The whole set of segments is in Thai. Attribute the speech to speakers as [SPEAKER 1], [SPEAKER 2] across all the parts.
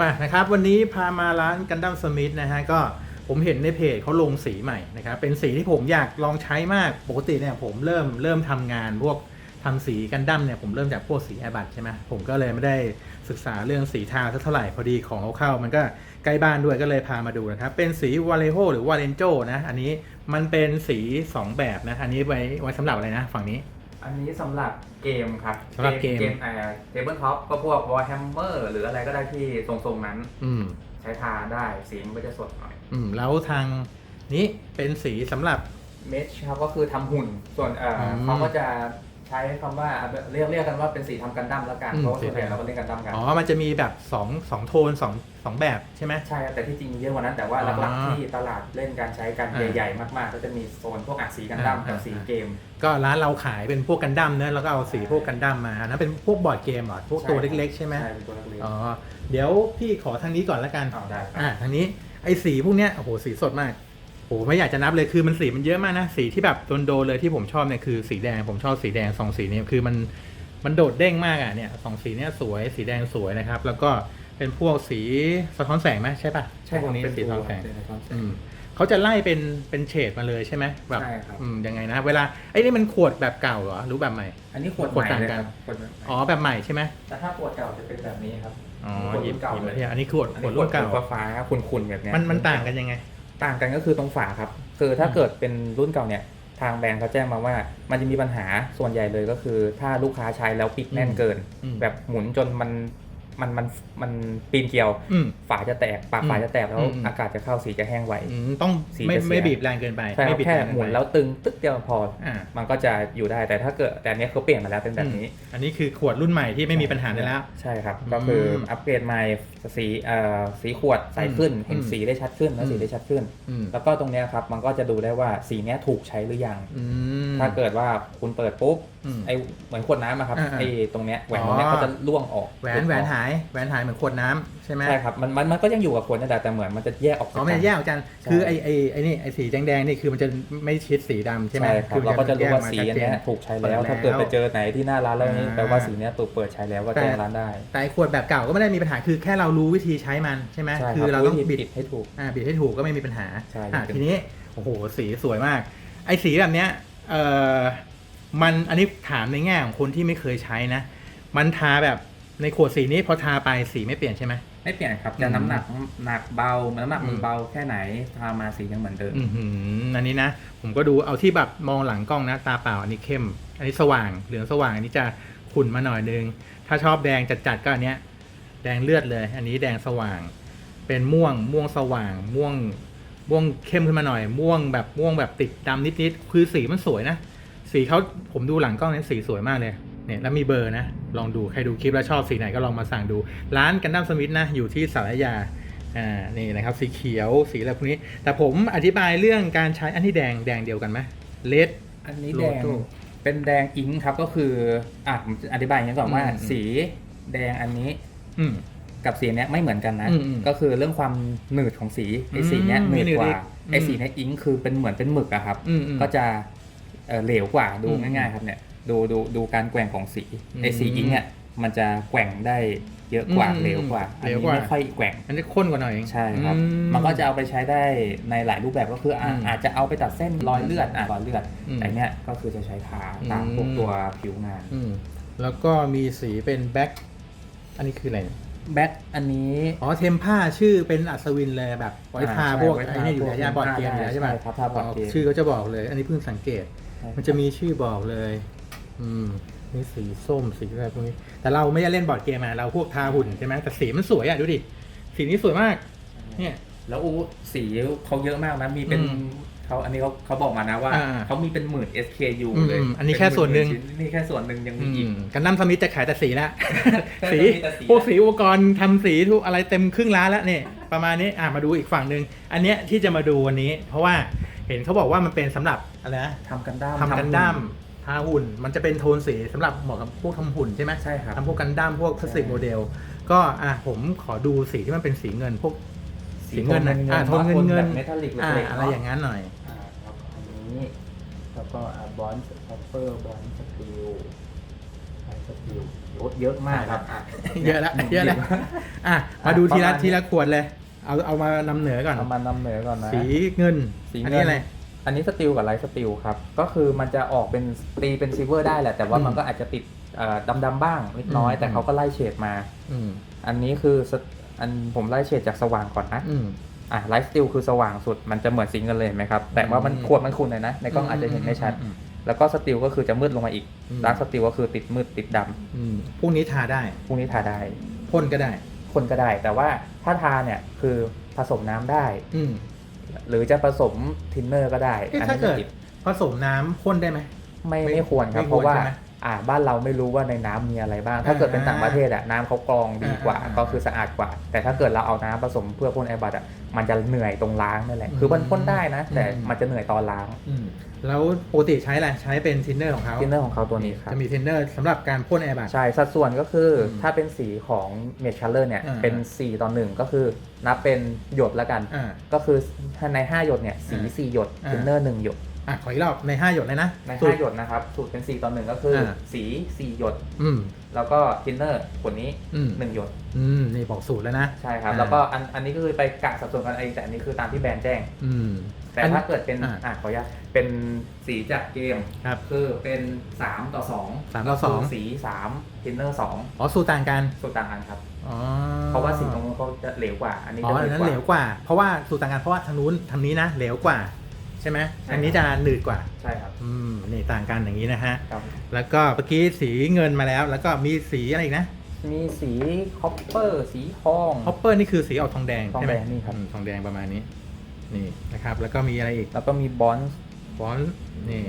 [SPEAKER 1] มานะครับวันนี้พามาร้านกันดั้มสมิธนะฮะก็ผมเห็นในเพจเขาลงสีใหม่นะครับเป็นสีที่ผมอยากลองใช้มากปกติเนี่ยผมเริ่มเริ่มทำงานพวกทำสีกันดั้มเนี่ยผมเริ่มจากพวกสีแอร์บัตใช่ไหมผมก็เลยไม่ได้ศึกษาเรื่องสีทาสักเท่าไหร่พอดีของเขาเข้า มันก็ใกล้บ้านด้วยก็เลยพามาดูนะครับ เป็นสีวาเลโฮหรือวาเลนโจนะ อันนี้มันเป็นสี 2 แบบนะ อันนี้ไว้ไว้สำหรับอะไรนะ ฝั่งนี้
[SPEAKER 2] อันนี้สำหรับเกมครับ
[SPEAKER 1] สำหรับเกม
[SPEAKER 2] เกมเอ่อเทเบิลท็อปก็พวกวอ r h แฮมเมอร์หรืออะไรก็ได้ที่ทรงๆนั้น
[SPEAKER 1] อืม
[SPEAKER 2] ใช้ทาได้สีมันก็จะสดหน่อย
[SPEAKER 1] อืม แล้วทางนี้เป็นสีสำหรับ
[SPEAKER 2] เมชครับก็คือทำหุ่นส่วนเอ่ออ
[SPEAKER 1] ม
[SPEAKER 2] เขาก็จะ ใช้คำว่าเรียกเรียกกันว่าเป็นสีทำกันดั้มแล้วกัน
[SPEAKER 1] อืม
[SPEAKER 2] เพราะว่า
[SPEAKER 1] สี
[SPEAKER 2] ส่วนใหญ่
[SPEAKER 1] ทำ
[SPEAKER 2] เราก็เล่นกันดั้มกัน
[SPEAKER 1] อ๋อ มันจะมีแบบ2 2โทน2 2แบบใช่ไหม
[SPEAKER 2] ใช่ครับแต่ที่จริงมีเยอะกว่านั้นแต่ว่า
[SPEAKER 1] อ๋อ
[SPEAKER 2] หลักๆที่ตลาดเล่นการใช้กัน
[SPEAKER 1] อ่า
[SPEAKER 2] ใหญ่ๆ มากๆ ก็จะมีโซนพวกอัดสีกันดั้ม
[SPEAKER 1] อ่า
[SPEAKER 2] กับสีเกม
[SPEAKER 1] ก็ร้านเราขายเป็นพวกกันดั้มเนอะแล้วก็เอาสีพวกกันดั้มมาอันนั้นเป็นพวกบอร์ดเกมเหรอพวกตัวเล็ก ๆ ใช่ไหม
[SPEAKER 2] ใช่เป็นตัวเล็กๆ
[SPEAKER 1] อ๋อ เดี๋ยวพี่ขอทางนี้ก่อนแล้วกัน
[SPEAKER 2] เอาได้ครับ
[SPEAKER 1] อ่าทางนี้ไอ้สีพวกเนี้ยโอ้โหสีสดมาก โอ้โหไม่อยากจะนับเลยคือมันสีมันเยอะมากนะสีที่แบบโดนๆเลยที่ผมชอบเนี่ยคือสีแดงผมชอบสีแดงสองสีนี้คือมันมันโดดเด้งมากอะเนี่ยสองสีเนี้ยสวยสีแดงสวยนะครับ แล้วก็เป็นพวกสีสะท้อนแสงไหมใช่ปะ
[SPEAKER 2] ใช่
[SPEAKER 1] พวกนี้
[SPEAKER 2] เป็น
[SPEAKER 1] สีสะท้อน
[SPEAKER 2] ตัว
[SPEAKER 1] แสง
[SPEAKER 2] เป็นสะท้อนแสง
[SPEAKER 1] อืมเขาจะไล่เป็นเป็นเฉดมาเลยใช่ไหมแบบ
[SPEAKER 2] ใช่ครับ
[SPEAKER 1] อืมยังไงนะ เวลาไอ้นี่มันขวดแบบเก่าเหรอหรือแบบใหม่
[SPEAKER 2] อันนี้ขวด
[SPEAKER 1] ขวด
[SPEAKER 2] ใหม่
[SPEAKER 1] ต่าง
[SPEAKER 2] เลย
[SPEAKER 1] กัน
[SPEAKER 2] ครับขวดแบบใหม่
[SPEAKER 1] อ๋อแบบใหม่ใช่ไหม
[SPEAKER 2] แต่ถ้าขวดเก่าจะเป็นแบบนี้ครับ
[SPEAKER 1] อ๋อ
[SPEAKER 2] ขวด
[SPEAKER 1] หยิบ
[SPEAKER 2] รุ่นเก่า
[SPEAKER 1] หยิบ
[SPEAKER 2] เล
[SPEAKER 1] มาย ที่อันนี้ขวด
[SPEAKER 2] อัน
[SPEAKER 1] ขว
[SPEAKER 2] นี้
[SPEAKER 1] ด
[SPEAKER 2] ขว
[SPEAKER 1] รุ่
[SPEAKER 2] ด
[SPEAKER 1] นเก่า
[SPEAKER 2] ฟ้าๆคุณๆแบบเนี้ย
[SPEAKER 1] มันมันต่างกันยังไง
[SPEAKER 2] ต่างกันก็คือตรงฝาครับ คือถ้าเกิดเป็นรุ่นเก่าเนี่ยทางแบรนด์เขาแจ้งมาว่า มันจะมีปัญหาส่วนใหญ่เลยก็คือ ถ้าลูกค้าใช้แล้วปิดแน่นเกิน
[SPEAKER 1] อืม
[SPEAKER 2] แบบหมุนจนมัน มันมันมันปีนเกลียว
[SPEAKER 1] อืม
[SPEAKER 2] ฝาจะแตกปากฝา
[SPEAKER 1] อืม
[SPEAKER 2] จะแตกแล้ว
[SPEAKER 1] อืมอืม
[SPEAKER 2] อากาศจะเข้าสีจะแห้งไว
[SPEAKER 1] อืมต้อง
[SPEAKER 2] สี
[SPEAKER 1] ไม่
[SPEAKER 2] จะเสีย
[SPEAKER 1] ไม่บีบแรงเกินไป
[SPEAKER 2] ใช่ค
[SPEAKER 1] ไม่
[SPEAKER 2] รับ
[SPEAKER 1] บีบ
[SPEAKER 2] แค่
[SPEAKER 1] รงเกิไป
[SPEAKER 2] หมุนแล้วตึงตึ๊กเดียวพอ
[SPEAKER 1] อ่า
[SPEAKER 2] มันก็จะอยู่ได้แต่ถ้าเกิดแต่อันเนี้ยเขาเปลี่ยนมาแล้วเป็นแบบนี้
[SPEAKER 1] อันนี้คือขวดรุ่นใหม่ที่ไม่มีปัญหาเลยแล้ว
[SPEAKER 2] ใช่ครับ
[SPEAKER 1] อืม
[SPEAKER 2] ก็คืออัปเกรดใหม่สีเอ่อสีขวดใสขึ้น
[SPEAKER 1] อืม
[SPEAKER 2] เห็นสีได้ชัดขึ้นและ
[SPEAKER 1] อืม
[SPEAKER 2] สีได้ชัดขึ้น
[SPEAKER 1] อืม
[SPEAKER 2] แล้วก็ตรงเนี้ยครับมันก็จะดูได้ว่าสีเนี้ยถูกใช้หรือยัง
[SPEAKER 1] อืม
[SPEAKER 2] ถ้าเกิดว่าคุณเปิดปุ๊บ
[SPEAKER 1] อืม
[SPEAKER 2] ไอเหมือนขวดน้ำอะครับ
[SPEAKER 1] อ่าๆ
[SPEAKER 2] ไอตรงเนี้ยแหวนตรงเนี้ย
[SPEAKER 1] อ๋อ
[SPEAKER 2] ก็จะล่วงออก
[SPEAKER 1] แหวนแหวนหายแหวนหายเหมือนขวดน้ำใช่ไหม
[SPEAKER 2] ใช่ครับมันมันมันก็ยังอยู่กับขวดนั่นแหละแต่เหมือนมันจะแยกออก
[SPEAKER 1] อ๋อไม่ได้แยกออกกัน
[SPEAKER 2] ใช่
[SPEAKER 1] คือไอ้ไอ้ไอ้นี่ไอ้สีแดงๆนี่คือมันจะไม่ชิดสีดำใช่ไหม
[SPEAKER 2] ใช่ครับ
[SPEAKER 1] คือ
[SPEAKER 2] เราก็จะรู้ว่า
[SPEAKER 1] แย
[SPEAKER 2] สี
[SPEAKER 1] ม
[SPEAKER 2] อันเนี้ย
[SPEAKER 1] ชัดจ
[SPEAKER 2] ถูกใช้
[SPEAKER 1] เปิด
[SPEAKER 2] แล้ว ถ้าเกิด
[SPEAKER 1] แล้ว
[SPEAKER 2] ไปเจอไหนที่หน้าร้านแล้วนี่
[SPEAKER 1] อ่า
[SPEAKER 2] แปลว่าสีเนี้ยถูกเปิดใช้แล้วก็แจ้งร้านได้
[SPEAKER 1] แต่ไอ้ขวดแบบเก่าก็ไม่ได้มีปัญหาคือแค่เรารู้วิธีใช้มันใช่ไหม
[SPEAKER 2] ใช่
[SPEAKER 1] คื
[SPEAKER 2] รับ
[SPEAKER 1] อเราต้อง
[SPEAKER 2] วิธี
[SPEAKER 1] บิด
[SPEAKER 2] ปิด ให้ถูก
[SPEAKER 1] อ่าบิดให้ถูกก็ไม่มีปัญหา
[SPEAKER 2] ใช่
[SPEAKER 1] อ่า
[SPEAKER 2] เป็น
[SPEAKER 1] ทีนี้โอ้โหสีสวยมาก ไอ้สีแบบเนี้ยเอ่อมันอันนี้ถามในแง่ของคนที่ไม่เคยใช้นะ มันทาแบบ ในขวดสีนี้พอทาไปสีไม่เปลี่ยนใช่ไหม
[SPEAKER 2] ไม่เปลี่ยนครับ
[SPEAKER 1] อื
[SPEAKER 2] จะ
[SPEAKER 1] ม
[SPEAKER 2] น้ำหนักหนักเบาน้ำหนักมื
[SPEAKER 1] อื
[SPEAKER 2] อ
[SPEAKER 1] ม
[SPEAKER 2] เบาแค่ไหนทามาสียังเหมือนเดิม
[SPEAKER 1] อือหืออันนี้นะ ผมก็ดูเอาที่แบบมองหลังกล้องนะ ตาเปล่าอันนี้เข้ม อันนี้สว่างเหลืองสว่างอันนี้จะขุ่นมาหน่อยนึง ถ้าชอบแดงจัดๆก็อันเนี้ย แดงเลือดเลย อันนี้แดงสว่าง เป็นม่วงม่วงสว่าง ม่วงม่วงเข้มขึ้นมาหน่อย ม่วงแบบม่วงแบบติดดำนิดๆคือสีมันสวยนะสีเขาผมดูหลังกล้องเนี่ยสีสวยมากเลย เนี่ยแล้วมีเบอร์นะ ลองดูใครดูคลิปแล้วชอบสีไหนก็ลองมาสั่งดู ร้านกันดั้มสมิธนะ อยู่ที่สารยาอ่านี่นะครับสีเขียวสีอะไรพวกนี้ แต่ผมอธิบายเรื่องการใช้อันที่แดงแดงเดียวกันไหมเลด
[SPEAKER 2] อันนี้
[SPEAKER 1] โล
[SPEAKER 2] แดง
[SPEAKER 1] โก้
[SPEAKER 2] เป็นแดงอิงค์ครับก็คืออะผมอธิบายอย่างนี้ก่อนว่า
[SPEAKER 1] อืม
[SPEAKER 2] สีแดงอันนี้
[SPEAKER 1] อืม
[SPEAKER 2] กับสีเนี้ยไม่เหมือนกันนะ
[SPEAKER 1] อืมอืม
[SPEAKER 2] ก็คือเรื่องความหนืดของสีไอ
[SPEAKER 1] อืม
[SPEAKER 2] สีเนี้ยหนืด
[SPEAKER 1] มีหนืด
[SPEAKER 2] กว่า
[SPEAKER 1] อีก
[SPEAKER 2] ไอ
[SPEAKER 1] อืม
[SPEAKER 2] สีเนี้ยอิงค์คือเป็นเหมือนเป็นหมึกอะครับ
[SPEAKER 1] อืมอืม
[SPEAKER 2] ก็จะเอ่อเหลวกว่าดู
[SPEAKER 1] อืม
[SPEAKER 2] ง่ายๆครับเนี่ย ดูดูดูการแกว่งของสี
[SPEAKER 1] อืม
[SPEAKER 2] ไอสีอิงค์เนี่ยมันจะแกว่งได้เยอะกว่า
[SPEAKER 1] อืม
[SPEAKER 2] เหลวกว่าอัน
[SPEAKER 1] เหลว
[SPEAKER 2] นี้
[SPEAKER 1] กว่า
[SPEAKER 2] ไม่ค่อยแกว่ง
[SPEAKER 1] อันนี้ข้นกว่าหน่อยเอง
[SPEAKER 2] ใช่ครับ
[SPEAKER 1] อื
[SPEAKER 2] มันก็จะเอาไปใช้ได้ในหลายรูปแบบก็คืออะ
[SPEAKER 1] อืม
[SPEAKER 2] อาจจะเอาไปตัดเส้นรอยเลือดอะรอยเลือด
[SPEAKER 1] อืม
[SPEAKER 2] แต่เนี้ยก็คือจะใช้ทาตาม
[SPEAKER 1] อืม
[SPEAKER 2] พวกตัวผิวงาน
[SPEAKER 1] อืมแล้วก็มีสีเป็นแบ็คอันนี้คืออะไรเนี่ย
[SPEAKER 2] แบ็คอันนี้
[SPEAKER 1] อ๋อเทมผ้าชื่อเป็นอัศวินเลยแบบไว้ทา
[SPEAKER 2] อ่าใช่
[SPEAKER 1] พวก
[SPEAKER 2] ไว้ทา
[SPEAKER 1] ไอ้นี่อยู่
[SPEAKER 2] พวก
[SPEAKER 1] ในยาบอร์ดเกมอยู่แล้วใช่ไหม
[SPEAKER 2] ใช่ครับทาบอร์ดเกม
[SPEAKER 1] ชื่อเขาจะบอกเลย อันนี้เพิ่งสังเกตมันจะมีชื่อบอกเลย อืมนี่สีส้มสีอะไรพวกนี้ แต่เราไม่ได้เล่นบอร์ดเกมมาเราพวกทาหุ่นใช่ไหมแต่สีมันสวยอะดูดิ สีนี้สวยมาก เนี่ย
[SPEAKER 2] แล้วอูสีเขาเยอะมากนะ มีเป็น
[SPEAKER 1] อืม
[SPEAKER 2] เขาอันนี้เขาเขาบอกมานะว่า
[SPEAKER 1] อ่า
[SPEAKER 2] เขามีเป็นหมื่น SKU
[SPEAKER 1] อืม
[SPEAKER 2] เลย
[SPEAKER 1] อืมอันนี้แค่ส่วนหนึ่ง
[SPEAKER 2] เป็มื่ๆชิ้นี่แค่ส่วนหนึ่งยังมีอีก
[SPEAKER 1] กันน้ำสมิธจะขายแต่สีละสี
[SPEAKER 2] จะมีแต่สี
[SPEAKER 1] พวกสีอุปกรณ์ทำสีทุกอะไรเต็มครึ่งร้านแล้วเนี่ยประมาณนี้อะมาดูอีกฝั่งหนึ่งอันเนี้ยที่จะมาดูวันนี้ เพราะว่าเห็นเขาบอกว่ามันเป็นสำหรับอะไรนะ
[SPEAKER 2] ทำกันด้าม
[SPEAKER 1] ทำกันดั้ม ทาหุ่นมันจะเป็นโทนสีสำหรับเหมาะกับพวกทำหุ่นใช่ไหม
[SPEAKER 2] ใช่ครับ
[SPEAKER 1] ทำพวกกันดั้มพวกพลาสติกโมเดล ก็อะผมขอดูสีที่มันเป็นสีเงินพวกสีเงินนะอะโทนเงินเงิน
[SPEAKER 2] เมทัลลิก
[SPEAKER 1] อะ
[SPEAKER 2] เล็กๆ
[SPEAKER 1] อะไรอย่าง
[SPEAKER 2] เนาะ
[SPEAKER 1] นั้นหน่อย
[SPEAKER 2] อ่าครับอันนี้แล้วก็บอนซ์ซัฟเฟอร์บอนซ์สติลสติลโอ้เยอะมากครับ
[SPEAKER 1] เยอะแล้วเยอะแล้วอะมาดูทีละ
[SPEAKER 2] ประมาณนี้
[SPEAKER 1] ทีละขวดเลยเอาเอามานำเหนือก่อน
[SPEAKER 2] เอามานำเหนือก่อนนะ
[SPEAKER 1] สีเงิน
[SPEAKER 2] สี
[SPEAKER 1] อัน
[SPEAKER 2] เงิ
[SPEAKER 1] นี้
[SPEAKER 2] น
[SPEAKER 1] อะไร
[SPEAKER 2] อันนี้สติลกับไลท์สติลครับ ก็คือมันจะออกเป็นตีเป็นซิลเวอร์ได้แหละ แต่ว่า
[SPEAKER 1] อืม
[SPEAKER 2] มันก็อาจจะติดดำดำๆบ้างเล็กน้อย
[SPEAKER 1] อืม
[SPEAKER 2] แต่เขาก็ไล่เฉดมา
[SPEAKER 1] อืม
[SPEAKER 2] อันนี้คือสอันผมไล่เฉดจากสว่างก่อนนะ
[SPEAKER 1] อืม
[SPEAKER 2] อะไลท์สติลคือสว่างสุดมันจะเหมือนสีเงินเลยเห็นไหมครับ แต่ว่ามัน
[SPEAKER 1] อืม
[SPEAKER 2] ขวดมันขุ่นเลยนะ ในกล้องอาจจะเห็นไม่ชัด
[SPEAKER 1] อืม
[SPEAKER 2] แล้วก็สติลก็คือจะมืดลงมาอีก
[SPEAKER 1] อืม
[SPEAKER 2] ดาร์กสติลก็คือติดมืดติดด
[SPEAKER 1] อืมพวกนี้ทาได้ำ
[SPEAKER 2] พวกนี้ทาได้
[SPEAKER 1] พ่นก็ได้
[SPEAKER 2] คนก็ได้ แต่ว่าถ้าทาเนี่ยคือผสมน้ำได้
[SPEAKER 1] อืม
[SPEAKER 2] หรือจะผสมทินเนอร์ก็ได้
[SPEAKER 1] เอ๊ะ
[SPEAKER 2] อัน
[SPEAKER 1] ถ้า
[SPEAKER 2] นี้
[SPEAKER 1] เกิด
[SPEAKER 2] ไม่ติด
[SPEAKER 1] ผสมน้ำพ่นได้ไหม
[SPEAKER 2] ไม่
[SPEAKER 1] ไม่
[SPEAKER 2] ไม่ควรครับ
[SPEAKER 1] ไม่ควร
[SPEAKER 2] เพราะว่า
[SPEAKER 1] ใช่ไหม
[SPEAKER 2] อ่าบ้านเราไม่รู้ว่าในน้ำมีอะไรบ้าง ถ้าเกิดเป็นต่างประเทศอะน้ำเขากรองดีกว่า
[SPEAKER 1] อ่าอ่า
[SPEAKER 2] ก็คือสะอาดกว่า แต่ถ้าเกิดเราเอาน้ำผสมเพื่อพ่นไอบัตอะมันจะเหนื่อยตรงล้างนั่นแหละ
[SPEAKER 1] อืม
[SPEAKER 2] คือมันพ่นได้นะ แต่
[SPEAKER 1] อืม
[SPEAKER 2] มันจะเหนื่อยตอนล้าง
[SPEAKER 1] อืมแล้วปกติใช้อะไรใช้เป็นทินเนอร์ของเขา
[SPEAKER 2] ทินเนอร์ของเขาตัวนี้ครับ
[SPEAKER 1] จะมีทินเนอร์สำหรับการพ่นแอร์บัต
[SPEAKER 2] ใช่สัดส่วนก็คืออ
[SPEAKER 1] ม
[SPEAKER 2] ถ้าเป็นสีของเมชชัลเลอร์เนี่ย
[SPEAKER 1] อ่า
[SPEAKER 2] เป็น 4 ต่อ 1 ก็คือนับเป็นหยดแล้วกัน
[SPEAKER 1] อ่า
[SPEAKER 2] ก็คือถ้าใน 5 หยดเนี่ยสี
[SPEAKER 1] อ่า
[SPEAKER 2] 4หยด
[SPEAKER 1] อ่า
[SPEAKER 2] ทินเนอร์ 1 หยด
[SPEAKER 1] อะขออีกรอบใน 5 หยดเลยนะ
[SPEAKER 2] ใน
[SPEAKER 1] สูตร
[SPEAKER 2] 5หยดนะครับ สูตรเป็น 4 ต่อ 1 ก็คืออา สี 4 หยด
[SPEAKER 1] อืม
[SPEAKER 2] แล้วก็ทินเนอร์ขวดนี้
[SPEAKER 1] อืม
[SPEAKER 2] 1 หยด
[SPEAKER 1] อืมนี่บอกสูตรแล้วนะ
[SPEAKER 2] ใช่ครับ
[SPEAKER 1] อ่า
[SPEAKER 2] แล้วก็อันอันนี้ก็คือไปกะสัดส่วนกันเองแต่อันนี้คือตามที่แบรนด์แจ้ง
[SPEAKER 1] อืม
[SPEAKER 2] แต่
[SPEAKER 1] อัน
[SPEAKER 2] ถ้าเกิดเป็น
[SPEAKER 1] อ่า
[SPEAKER 2] อ่าขออนุญาตเป็นสีจากเกม
[SPEAKER 1] ครับ
[SPEAKER 2] คือเป็น 3 ต่อ2
[SPEAKER 1] สามต่อสอง
[SPEAKER 2] คืสี 3ทินเนอร์2
[SPEAKER 1] อ๋อสูตรต่างกัน
[SPEAKER 2] สูตรต่างกันครับ
[SPEAKER 1] อ๋อ
[SPEAKER 2] เพราะว่าสีตรงนู้นเขาจะเหลวกว่า อันนี้
[SPEAKER 1] อ๋อ
[SPEAKER 2] จะ
[SPEAKER 1] อันนั้น
[SPEAKER 2] ก
[SPEAKER 1] เหลวกว่า เพราะว่าสูตรต่างกันเพราะว่าทางนู้นทางนี้นะเหลวกว่า ใช่ไหม
[SPEAKER 2] ใช่
[SPEAKER 1] อันนี้จะหนืดกว่า
[SPEAKER 2] ใช่ครับ
[SPEAKER 1] อืมนี่ต่างกันอย่างนี้นะฮะ
[SPEAKER 2] ครับ
[SPEAKER 1] แล้วก็เมื่อกี้สีเงินมาแล้ว แล้วก็มีสีอะไรอีกนะ
[SPEAKER 2] มีสีคอปเปอร์ สีทอง
[SPEAKER 1] ฮอปเปอร์นี่คือสีออกทองแดง
[SPEAKER 2] ทอง
[SPEAKER 1] ใช่ไหม
[SPEAKER 2] แดงนี่ครับ
[SPEAKER 1] อืมทองแดงประมาณนี้ นี่นะครับ แล้วก็มีอะไรอีก
[SPEAKER 2] แล้วก็มีบอนซ์
[SPEAKER 1] ฟอนต์นี่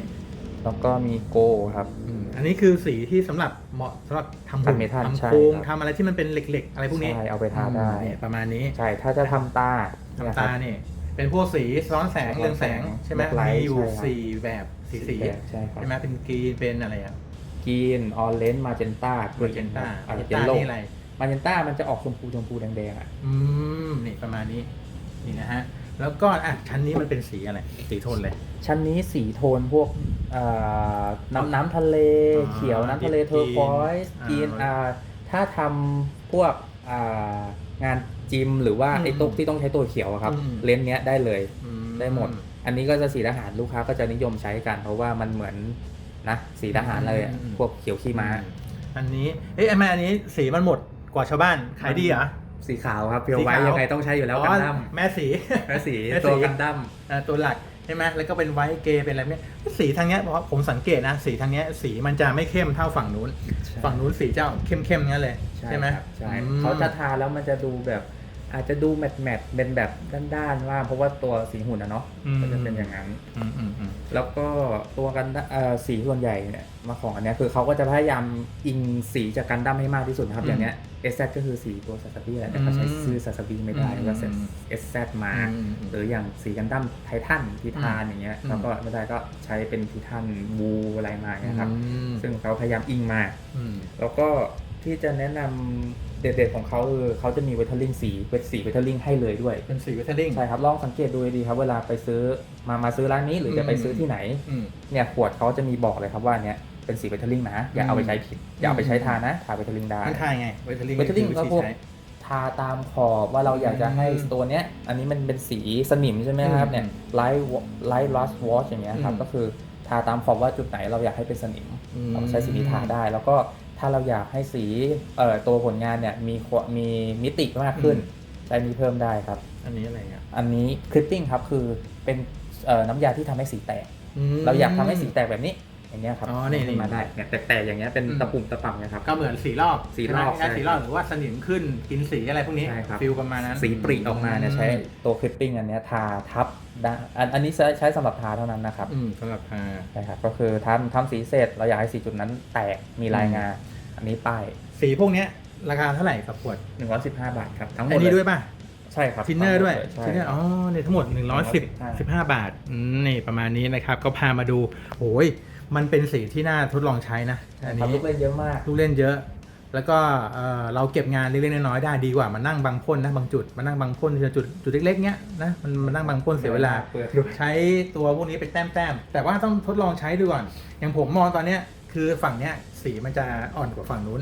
[SPEAKER 2] แล้วก็มีโกครับ
[SPEAKER 1] อืมอันนี้คือสีที่สำหรับเหมาะสำหรับทำหุ่น
[SPEAKER 2] ทำเมทัลใช่
[SPEAKER 1] ทำโครง
[SPEAKER 2] ครับ
[SPEAKER 1] ทำอะไรที่มันเป็นเหล็ก ๆ อะไรพวกนี้
[SPEAKER 2] ใช่เอาไปทาได้
[SPEAKER 1] อืมนี่ประมาณนี้
[SPEAKER 2] ใช่ ถ้าจะทำตาเนี่ย
[SPEAKER 1] ทำ
[SPEAKER 2] ครั
[SPEAKER 1] ตา
[SPEAKER 2] บ
[SPEAKER 1] เนี่ย เป็นพวกสีซ้อนแสง
[SPEAKER 2] ซ้อนแสง
[SPEAKER 1] เรืองแสงใช่ไหม
[SPEAKER 2] backlight
[SPEAKER 1] มีอยู่
[SPEAKER 2] ใช่ครับ
[SPEAKER 1] สี่แบบสีสี
[SPEAKER 2] แบบใช่ครับ
[SPEAKER 1] ใช่ไหมเป็นกรีนเป็นอะไรอะ
[SPEAKER 2] กรีนออเรนจ์มาเจนต้า
[SPEAKER 1] เบอร์เจนต้า
[SPEAKER 2] อ่า
[SPEAKER 1] เจ
[SPEAKER 2] เย
[SPEAKER 1] น
[SPEAKER 2] ล
[SPEAKER 1] ต้า
[SPEAKER 2] โล่
[SPEAKER 1] นี่อะไร
[SPEAKER 2] มาเจนต้ามันจะออกชมพูชมพูแดงๆอะ
[SPEAKER 1] อืม นี่ประมาณนี้ นี่นะฮะ แล้วก็อะชั้นนี้มันเป็นสีอะไร สีโทนเลย
[SPEAKER 2] ชั้นนี้สีโทนพวกอ่าน้ำน้ำทะเล
[SPEAKER 1] อ่า
[SPEAKER 2] เขียวน้ำทะเล
[SPEAKER 1] กรีน
[SPEAKER 2] เทอร์ควอยส์
[SPEAKER 1] อ่าก
[SPEAKER 2] รีนอ่าถ้าทำพวกอ่า งานจิมหรือว่า
[SPEAKER 1] อืม
[SPEAKER 2] ไอ้ตุ๊กที่ต้องใช้ตัวเขียวอะครับ
[SPEAKER 1] อืม
[SPEAKER 2] เลนส์เนี้ยได้เลย
[SPEAKER 1] อื
[SPEAKER 2] ได้หมด อันนี้ก็จะสีทหารลูกค้าก็จะนิยมใช้กัน เพราะว่ามันเหมือนนะสีทหารเลยอะพวกเขียวขี้ม้า
[SPEAKER 1] อันนี้ เอ๊ะทำไมอันนี้สีมันหมดกว่าชาวบ้าน ขายดีเหรอ
[SPEAKER 2] สีขาวครับเพียว
[SPEAKER 1] สี
[SPEAKER 2] ไว้
[SPEAKER 1] ขาว
[SPEAKER 2] ยังไงต้องใช้อยู่แล้ว
[SPEAKER 1] อ๋อ
[SPEAKER 2] กันดั้ม
[SPEAKER 1] แม่สี
[SPEAKER 2] แม่สี
[SPEAKER 1] แม่สี
[SPEAKER 2] ตัวกันดั้ม
[SPEAKER 1] อ่าตัวหลักใช่ไหมแล้วก็เป็นไวท์เกย์เป็นอะไรเนี้ยสีทางเนี้ยเพราะผมสังเกตนะ สีทางเนี้ยสีมันจะไม่เข้มเท่าฝั่งนู้น ฝั่งนู้นสีจะเข้มเข้มๆงั้นเลย ใช่ไหม
[SPEAKER 2] ครับใช่
[SPEAKER 1] อืม
[SPEAKER 2] เขาจะทาแล้วมันจะดูแบบ อาจจะดูแมทแมทเป็นแบบด้านๆว่าเพราะว่าตัวสีหุ่นอะเนาะ
[SPEAKER 1] อืม
[SPEAKER 2] ก็จะเป็นอย่างนั้น
[SPEAKER 1] อืมอืมอืม
[SPEAKER 2] แล้วก็ตัวกันดั้มเอ่อสีส่วนใหญ่เนี่ยมาของอันเนี้ยคือเขาก็จะพยายามอิงสีจากกันดั้มให้มากที่สุดนะครับ อย่างเนี้ยเอสก็คือสีตัวซาซาบีแหละแต่เขาใช้ชื่อซาซาบีไม่ได้ก็เซ็ตเอสมา
[SPEAKER 1] อืมอืม
[SPEAKER 2] หรืออย่างสีกันดั้มไททันทิทาน
[SPEAKER 1] อืม
[SPEAKER 2] อย่างเงี้ย
[SPEAKER 1] อืม
[SPEAKER 2] แล้วก็ไม่ได้ก็ใช้เป็นทิทันบูอะไรมาเนี่ยครับ
[SPEAKER 1] อืม
[SPEAKER 2] ซึ่งเขาพยายามอิงมา
[SPEAKER 1] อืม
[SPEAKER 2] แล้วก็ที่จะแนะนำ เด็ดๆของเขาคือเขาจะมีเวทเทอร์ลิงสีเป็นสีเวทเทอร์ลิงให้เลยด้วย
[SPEAKER 1] เป็นสีวิทเทอร์ลิง
[SPEAKER 2] ใช่ครับลองสังเกตดูดีๆครับ เวลาไปซื้อมามาซื้อร้านนี้หรือจะไปซื้อที่ไหน
[SPEAKER 1] อืม
[SPEAKER 2] เนี่ยขวดเขาจะมีบอกเลยครับว่าเนี่ยเป็นสีเวทเทอร์ลิงนะ อย่าเอาไปใช้ผิด อย่าเอาไปใช้ทานะทาเวทเทอร์ลิงได้
[SPEAKER 1] มันทายไงวิทเทอร์ลิง
[SPEAKER 2] วิทเทอร์ลิงก็พวก
[SPEAKER 1] ใช้
[SPEAKER 2] ทาตามขอบว่าเราอยากจะให้
[SPEAKER 1] อืม
[SPEAKER 2] ตัวเนี้ย อันนี้มันเป็นสีสนิมใช่ไหมครับ
[SPEAKER 1] อืม
[SPEAKER 2] เนี่ยไลท์ไลท์ลัสวอชอย่างเงี้ยครับ
[SPEAKER 1] อืม
[SPEAKER 2] ก็คือทาตามขอบว่าจุดไหนเราอยากให้เป็นสนิม
[SPEAKER 1] อืม
[SPEAKER 2] เราใช้สีนี้ทาได้แล้วก็ ถ้าเราอยากให้สีเอ่อตัวผลงานเนี่ยมีควมีมิติมากขึ้นใช้นี้เพิ่มได้ครับ
[SPEAKER 1] อันนี้อะไรอะ
[SPEAKER 2] อันนี้คลิปปิ้งครับคือเป็นเอ่อน้ำยาที่ทำให้สีแตก
[SPEAKER 1] ม
[SPEAKER 2] เราอยากทำให้สีแตกแบบนี้อย่างเงี้ยครับ
[SPEAKER 1] อ๋อนี่นี่
[SPEAKER 2] ขึ้มาได้เนี่ยแตกๆอย่างเงี้ยเป็น
[SPEAKER 1] อืม
[SPEAKER 2] ตะปุ่มตะป่ำนะครับ
[SPEAKER 1] ก็เหมือนสีรอบ
[SPEAKER 2] สีรอบ
[SPEAKER 1] ใช่ไหม
[SPEAKER 2] ใช่
[SPEAKER 1] สีรอบหรือว่าสนิมขึ้นกินสีอะไรพวกนี้
[SPEAKER 2] ใช่ครับ
[SPEAKER 1] ฟิลประมาณนั้น
[SPEAKER 2] สีปริออกมาเนี่ยใช้ตัวคลิปปิ้งอันเนี้ยทาทับได้อันอันนี้ใช้ใช้สำหรับทาเท่านั้นนะครับ
[SPEAKER 1] อืมสำหรับทา
[SPEAKER 2] ใช่ครับก็คือทำทำสีเสร็จเราอยากให้สีจุดนั้นแตกมีลายงา อันนี้ป้าย
[SPEAKER 1] สีพวกเนี้ยราคาเท่าไหร่กับขวด
[SPEAKER 2] 115 บาทครับทั้งหม
[SPEAKER 1] อั
[SPEAKER 2] ด
[SPEAKER 1] นนี้
[SPEAKER 2] เล
[SPEAKER 1] ด้วยป่ะ
[SPEAKER 2] ใช่ครับ
[SPEAKER 1] ทินเนอร์ด้วย
[SPEAKER 2] ใช่
[SPEAKER 1] ทินเนอร์อ๋อเนี่ยทั้งหมด 110 15 บาทอืมนี่ประมาณนี้นะครับ ก็พามาดูโอ้ยมันเป็นสีที่น่าทดลองใช้นะอัน
[SPEAKER 2] ครับ
[SPEAKER 1] นี้
[SPEAKER 2] ลูกเล่นเยอะมาก
[SPEAKER 1] ลูกเล่นเยอะ แล้วก็เอ่อเราเก็บงานเล็กๆน้อยๆได้ดีกว่ามานั่งบังพ่นนะบางจุดมานั่งบังพ่นทีละจุดจุดเล็กๆเนี้ยนะมันมานั่งบังพ่นเสียเวลา
[SPEAKER 2] เปิดด้วย
[SPEAKER 1] ใช้ตัวพวกนี้เป็นแต้มๆแต่ว่าต้องทดลองใช้ดูก่อนอย่างผมมองตอนเนี้ย คือฝั่งเนี้ยสีมันจะอ่อนกว่าฝั่งนู้น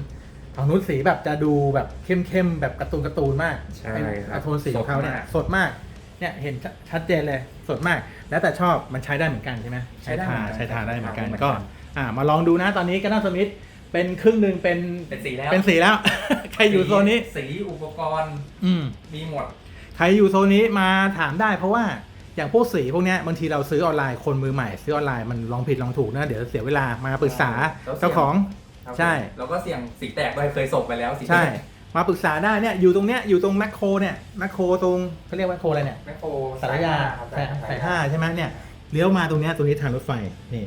[SPEAKER 1] ฝั่งนู้นสีแบบจะดูแบบเข้มๆแบบการ์ตูนการ์ตูนมาก
[SPEAKER 2] ใช่ครับ
[SPEAKER 1] เอาโทนสีของเขาเนี่ย
[SPEAKER 2] ส
[SPEAKER 1] ส
[SPEAKER 2] ด
[SPEAKER 1] ด
[SPEAKER 2] มามา
[SPEAKER 1] กกเนี่ยเห็นชัดเจนเลยสดมาก แล้วแต่ชอบมันใช้ได้เหมือนกันใช่ไหม
[SPEAKER 2] ใช้ได้
[SPEAKER 1] ทา
[SPEAKER 2] เหมือนกัน
[SPEAKER 1] ใช้ทาได้เหมือนกัน
[SPEAKER 2] ใช้ได้เหมือนกัน
[SPEAKER 1] ก็อ่ามาลองดูนะตอนนี้กันนาสมิธเป็นครึ่งหนึ่งเป็น
[SPEAKER 2] เป็นสีแล้ว
[SPEAKER 1] เป็นสีแล้ว ใครอยู่โซนนี้
[SPEAKER 2] สีอุปกรณ์
[SPEAKER 1] อืม
[SPEAKER 2] มีหมด
[SPEAKER 1] ใครอยู่โซนนี้มาถามได้เพราะว่า อย่างพวกสีพวกเนี้ยบางทีเราซื้อออนไลน์คนมือใหม่ ซื้อออนไลน์มันลองผิดลองถูกนะ เดี๋ยวเสียเวลามาปรึกษา
[SPEAKER 2] แล้วเสี่ยง
[SPEAKER 1] เจ้าของ
[SPEAKER 2] ครับ
[SPEAKER 1] ใช่
[SPEAKER 2] แล้วก็เสี่ยงสีแตกด้วยเคยส่งไปแล้วสี
[SPEAKER 1] ใช่ มาปรึกษาได้เนี่ยอยู่ตรงเนี้ยอยู่ตรงแมคโครเนี่ยแมคโครตรงเขาเรียกแมคโครอะไรเนี่ย
[SPEAKER 2] แมคโคร
[SPEAKER 1] สารยา
[SPEAKER 2] ครับ
[SPEAKER 1] สายสายห้าใช่ไหมเนี่ยเลี้ยวมาตรงเนี้ยตรงนี้ทางรถไฟนี่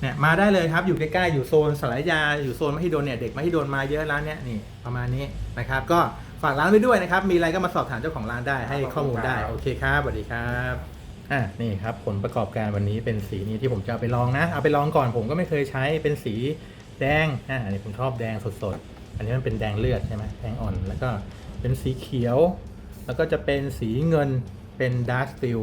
[SPEAKER 1] เนี่ยมาได้เลยครับอยู่ใกล้ๆอยู่โซนสารยาอยู่โซนมหิดลเนี่ยเด็กมหิดลมาเยอะร้านเนี้ยนี่ประมาณนี้นะครับก็ ฝากร้านไว้ด้วยนะครับ มีอะไรก็มาสอบถามเจ้าของร้านได้ให้ข้อมูลได้ โอเคครับสวัสดีครับอะนี่ครับผลประกอบการวันนี้เป็นสีนี้ที่ผมจะเอาไปลองนะ เอาไปลองก่อนผมก็ไม่เคยใช้เป็นสีแดงอะอันนี้ผมชอบแดงสดๆ อันนี้มันเป็นแดงเลือดใช่ไหมแดงอ่อน แล้วก็เป็นสีเขียว แล้วก็จะเป็นสีเงินเป็นดาร์ s ฟิล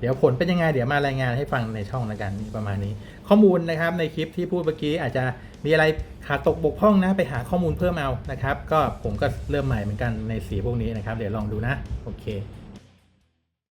[SPEAKER 1] เดี๋ยวผลเป็นยังไง เดี๋ยวมารายงานให้ฟังในช่องแล้วกันประมาณนี้ ข้อมูลนะครับในคลิปที่พูดเมื่อกี้อาจจะมีอะไรขาดตกบกพร่องนะไปหาข้อมูลเพิ่มเอานะครับ ก็ผมก็เริ่มใหม่เหมือนกันในสีพวกนี้นะครับ เดี๋ยวลองดูนะโอเค